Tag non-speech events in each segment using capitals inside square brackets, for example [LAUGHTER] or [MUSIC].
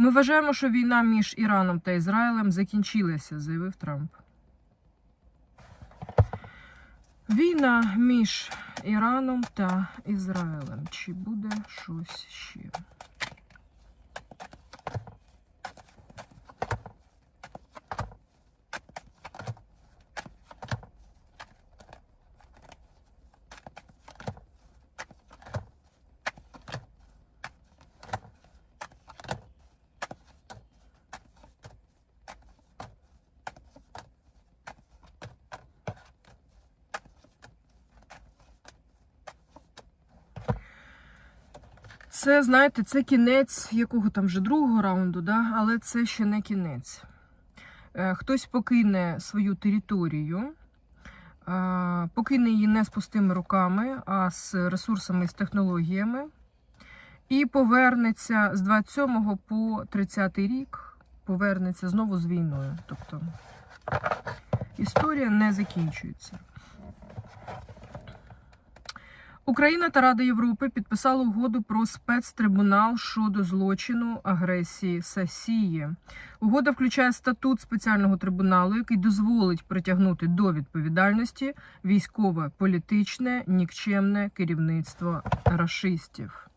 Ми вважаємо, що війна між Іраном та Ізраїлем закінчилася, заявив Трамп. Війна між Іраном та Ізраїлем. Чи буде щось ще? Це, знаєте, це кінець якого там вже другого раунду, да? але це ще не кінець. Е, Хтось покине свою територію, е, покине її не з пустими руками, а з ресурсами і з технологіями. І повернеться з 27 по 30 рік, повернеться знову з війною. Тобто історія не закінчується. Україна та Рада Європи підписали угоду про спецтрибунал щодо злочину агресії Сасії. Угода включає статут спеціального трибуналу, який дозволить притягнути до відповідальності військове, політичне, нікчемне керівництво рашистів.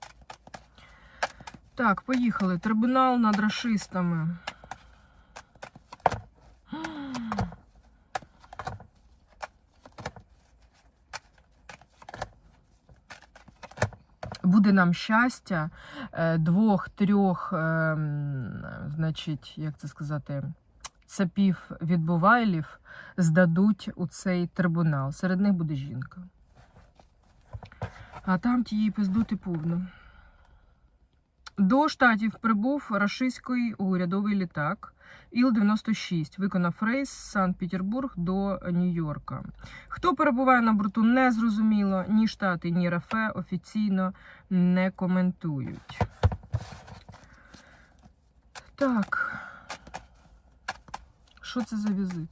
Так, поїхали. Трибунал над рашистами. Буде нам щастя е, двох-трьох, ем, значить, як це сказати, цапів відбувайлів здадуть у цей трибунал. Серед них буде жінка. А там тієї пиздути повно. До штатів прибув рашистський урядовий літак Іл-96. Виконав рейс з Санкт-Петербург до Нью-Йорка. Хто перебуває на борту, не зрозуміло. Ні штати, ні РФ офіційно не коментують. Так. Що це за візит?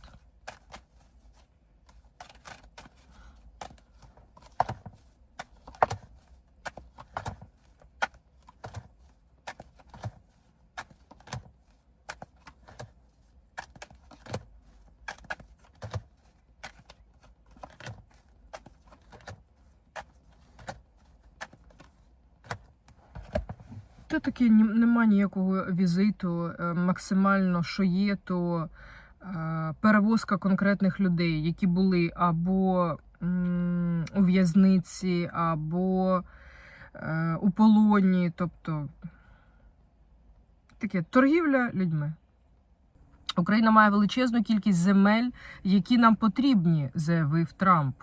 Ні- нема ніякого візиту. Е, Максимально, що є, то е, перевозка конкретних людей, які були або у в'язниці, або е, у полоні. Тобто таке торгівля людьми. Україна має величезну кількість земель, які нам потрібні, заявив Трамп.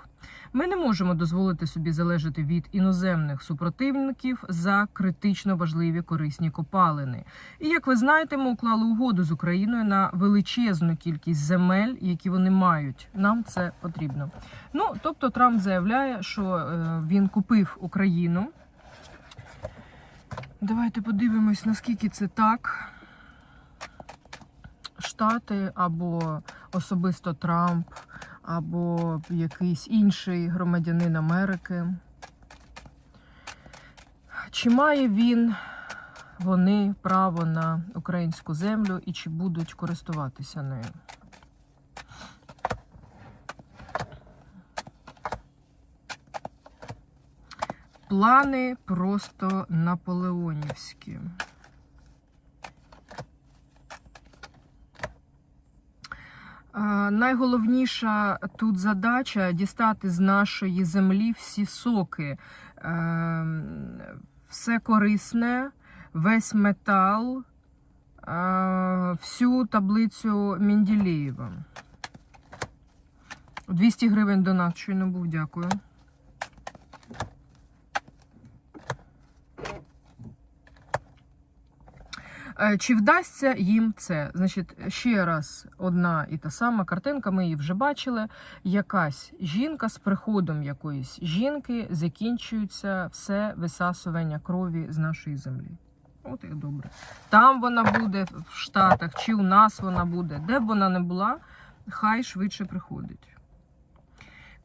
Ми не можемо дозволити собі залежати від іноземних супротивників за критично важливі корисні копалини. І як ви знаєте, ми уклали угоду з Україною на величезну кількість земель, які вони мають. Нам це потрібно. Ну тобто, Трамп заявляє, що е, він купив Україну. Давайте подивимось, наскільки це так. Штати або особисто Трамп, або якийсь інший громадянин Америки. Чи має він вони право на українську землю і чи будуть користуватися нею? Плани просто наполеонівські. Найголовніша тут задача дістати з нашої землі всі соки, Ем, все корисне, весь метал, е, всю таблицю Менділеєва. 200 гривень донат щойно був, дякую. Чи вдасться їм це? Значить, ще раз одна і та сама картинка, ми її вже бачили. Якась жінка з приходом якоїсь жінки закінчується все висасування крові з нашої землі. От як добре. Там вона буде в Штатах, чи у нас вона буде, де б вона не була, хай швидше приходить.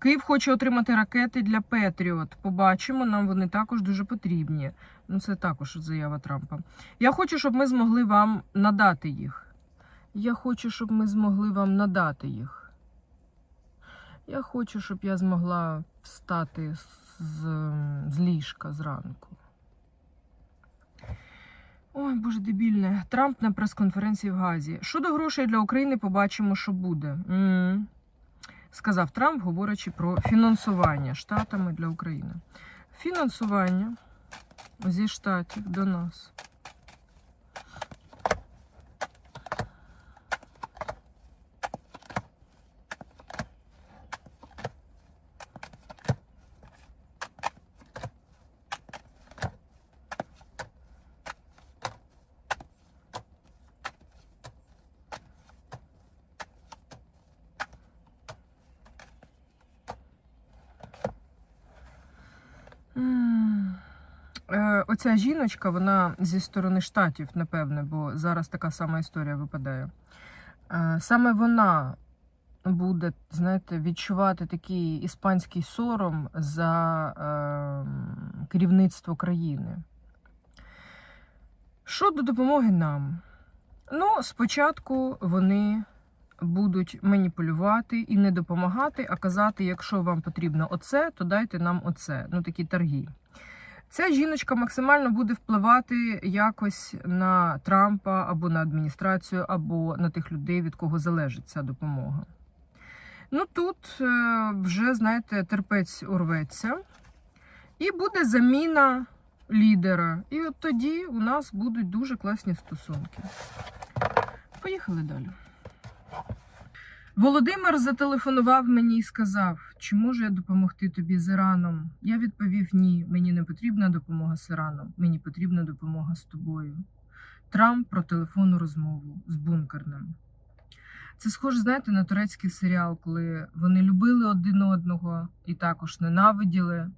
Київ хоче отримати ракети для Петріот. Побачимо, нам вони також дуже потрібні. Ну, це також заява Трампа. Я хочу, щоб ми змогли вам надати їх. Я хочу, щоб ми змогли вам надати їх. Я хочу, щоб я змогла встати з, з ліжка зранку. Ой, боже, дебільне. Трамп на прес-конференції в Газі. Щодо грошей для України, побачимо, що буде. м Сказав Трамп, говорячи про фінансування штатами для України. Фінансування зі штатів до нас. М. Е, Оця жіночка, вона зі сторони штатів, напевне, бо зараз така сама історія випадає. Е, Саме вона буде, знаєте, відчувати такий іспанський сором за е, керівництво країни. Щодо допомоги нам, ну, спочатку вони будуть маніпулювати і не допомагати, а казати, якщо вам потрібно оце, то дайте нам оце. Ну, такі торги. Ця жіночка максимально буде впливати якось на Трампа або на адміністрацію, або на тих людей, від кого залежить ця допомога. Ну тут е, вже, знаєте, терпець урветься, і буде заміна лідера. І от тоді у нас будуть дуже класні стосунки. Поїхали далі. Володимир зателефонував мені і сказав, чи можу я допомогти тобі з Іраном. Я відповів: ні, мені не потрібна допомога з Іраном, мені потрібна допомога з тобою. Трамп про телефонну розмову з бункерним. Це схоже, знаєте, на турецький серіал, коли вони любили один одного і також ненавиділи.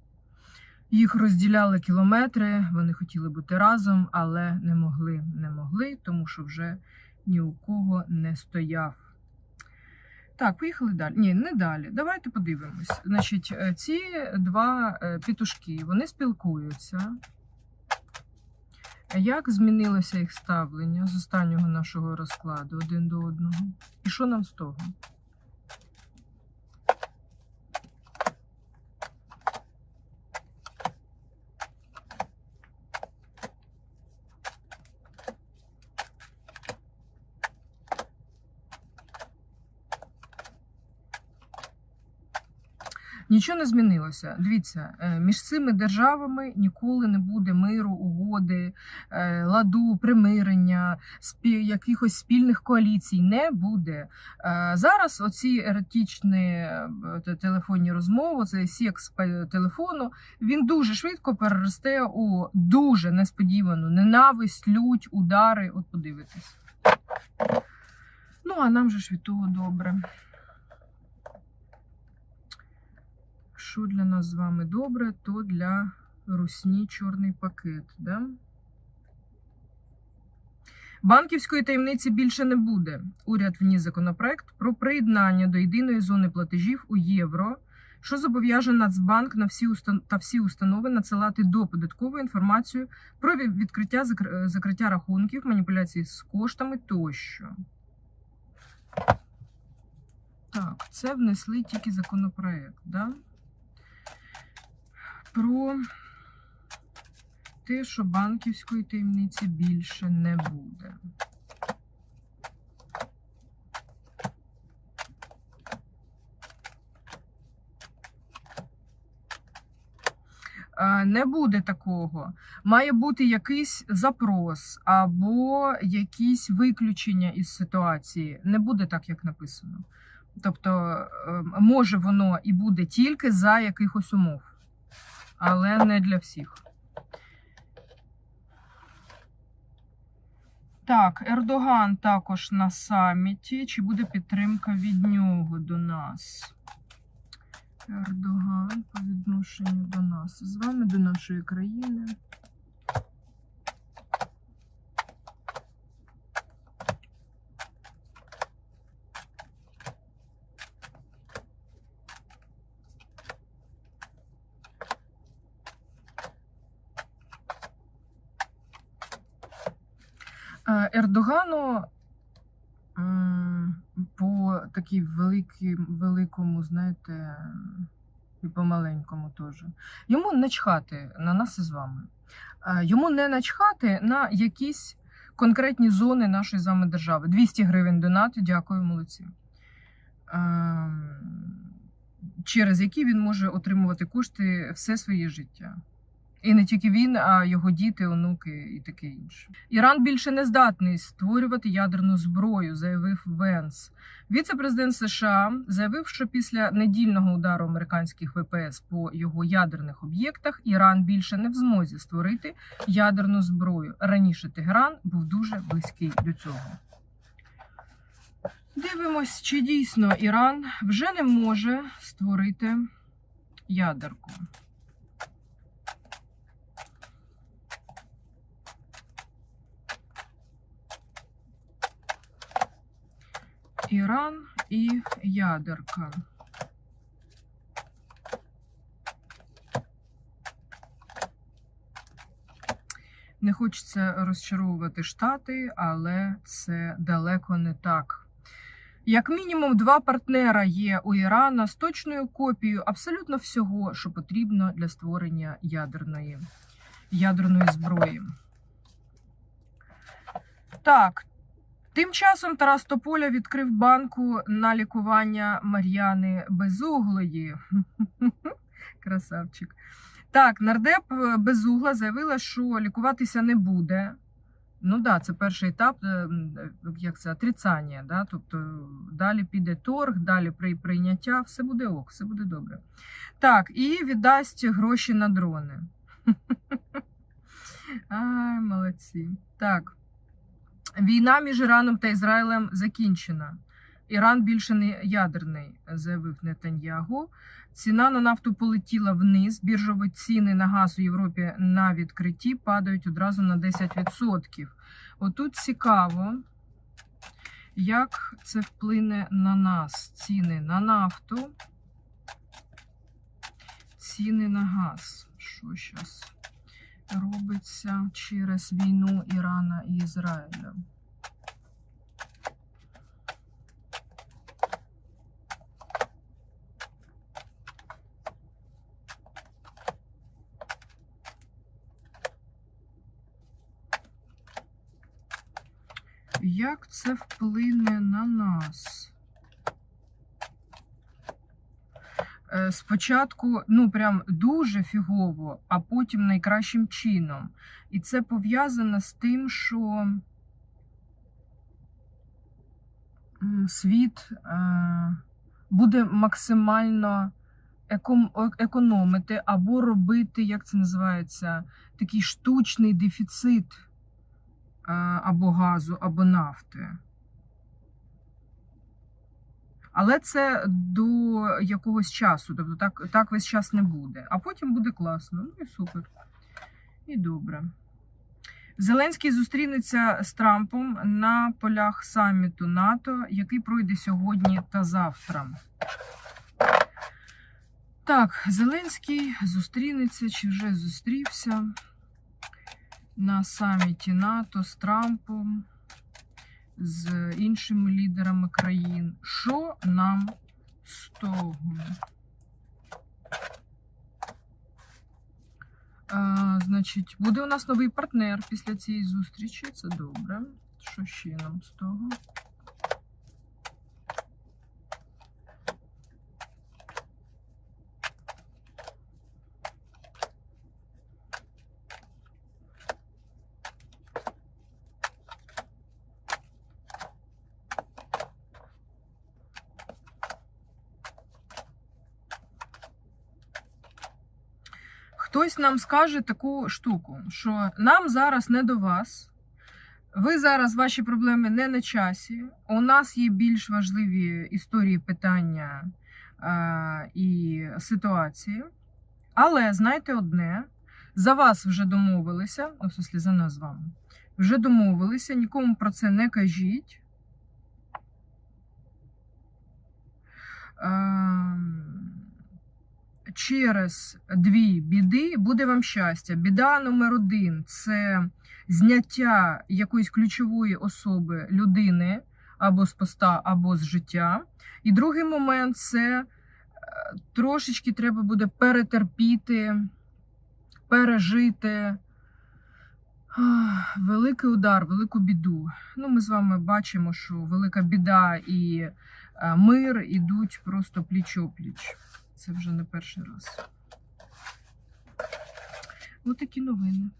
Їх розділяли кілометри, вони хотіли бути разом, але не могли. Не могли, тому що вже ні у кого не стояв. Так, поїхали далі. Ні, не далі. Давайте подивимось. Значить, е, ці два е, пітушки вони спілкуються. Як змінилося їх ставлення з останнього нашого розкладу один до одного? І що нам з того? Нічого не змінилося. Дивіться, е, між цими державами ніколи не буде миру, угоди, е, ладу, примирення, якихось спільних коаліцій. Не буде. Е, Зараз оці еретичні е, телефонні розмови, цей секс по телефону, він дуже швидко переросте у дуже несподівану ненависть, лють, удари. От подивитись. Ну, а нам же ж від того добре. Що для нас з вами добре, то для русні чорний пакет. Да? Банківської таємниці більше не буде. Уряд вніс законопроект про приєднання до єдиної зони платежів у євро, що зобов'яже Нацбанк на всі та всі установи надсилати до податкову інформацію про відкриття закриття рахунків, маніпуляції з коштами тощо. Так, це внесли тільки законопроект, да? Про те, що банківської таємниці більше не буде. Е, Не буде такого. Має бути якийсь запрос або якісь виключення із ситуації. Не буде так, як написано. Тобто, е, може воно і буде тільки за якихось умов, але не для всіх. Так, Ердоган також на саміті. Чи буде підтримка від нього до нас? Ердоган по відношенню до нас. З вами до нашої країни. Е, Ердогану по такій великій, великому, знаєте, і по маленькому теж. Йому начхати на нас із вами. Йому не начхати на якісь конкретні зони нашої з вами держави. 200 гривень донат, дякую, молодці. Через які він може отримувати кошти все своє життя. І не тільки він, а його діти, онуки і таке інше. Іран більше не здатний створювати ядерну зброю, заявив Венс. Віце-президент США заявив, що після недільного удару американських ВПС по його ядерних об'єктах Іран більше не в змозі створити ядерну зброю. Раніше Тегеран був дуже близький до цього. Дивимось, чи дійсно Іран вже не може створити ядерку. Іран і ядерка. Не хочеться розчаровувати Штати, але це далеко не так. Як мінімум, два партнера є у Ірана з точною копією абсолютно всього, що потрібно для створення ядерної, ядерної зброї. Так, Тим часом Тарас Тополя відкрив банку на лікування Мар'яни Безуглої. [LAUGHS] Красавчик. Так, нардеп Безугла заявила, що лікуватися не буде. Ну да, це перший етап, е, як це отрицання. Да? Тобто далі піде торг, далі при прийняття, все буде ок, все буде добре. Так, і віддасть гроші на дрони. [LAUGHS] Ай, молодці. Так. Війна між Іраном та Ізраїлем закінчена. Іран більше не ядерний, заявив Нетаньягу. Ціна на нафту полетіла вниз. Біржові ціни на газ у Європі на відкритті падають одразу на 10%. Отут цікаво, як це вплине на нас. Ціни на нафту, ціни на газ. Що зараз? Робиться через війну Ірана і Ізраїля. Як це вплине на нас? Е, спочатку, ну прям дуже фігово, а потім найкращим чином. І це пов'язано з тим, що світ е, буде максимально економити або робити, як це називається, такий штучний дефіцит е, або газу, або нафти. Але це до якогось часу, тобто так, так весь час не буде. А потім буде класно. Ну і супер. І добре. Зеленський зустрінеться з Трампом на полях саміту НАТО, який пройде сьогодні та завтра. Так, Зеленський зустрінеться чи вже зустрівся на саміті НАТО з Трампом з іншими лідерами країн. Що нам з того? А, значить, буде у нас новий партнер після цієї зустрічі. Це добре. Що ще нам з того? Хтось нам скаже таку штуку, що нам зараз не до вас. Ви зараз ваші проблеми не на часі. У нас є більш важливі історії питання е, і ситуації. Але знайте одне: за вас вже домовилися, в смысле, за нас з вами, вже домовилися, нікому про це не кажіть. Ем, через дві біди буде вам щастя. Біда номер один це зняття якоїсь ключової особи людини або з поста, або з життя. І другий момент це е, трошечки треба буде перетерпіти, пережити. Великий удар, велику біду. Ну, ми з вами бачимо, що велика біда і е, мир ідуть просто пліч-опліч. Це вже не перший раз. Ось такі новини.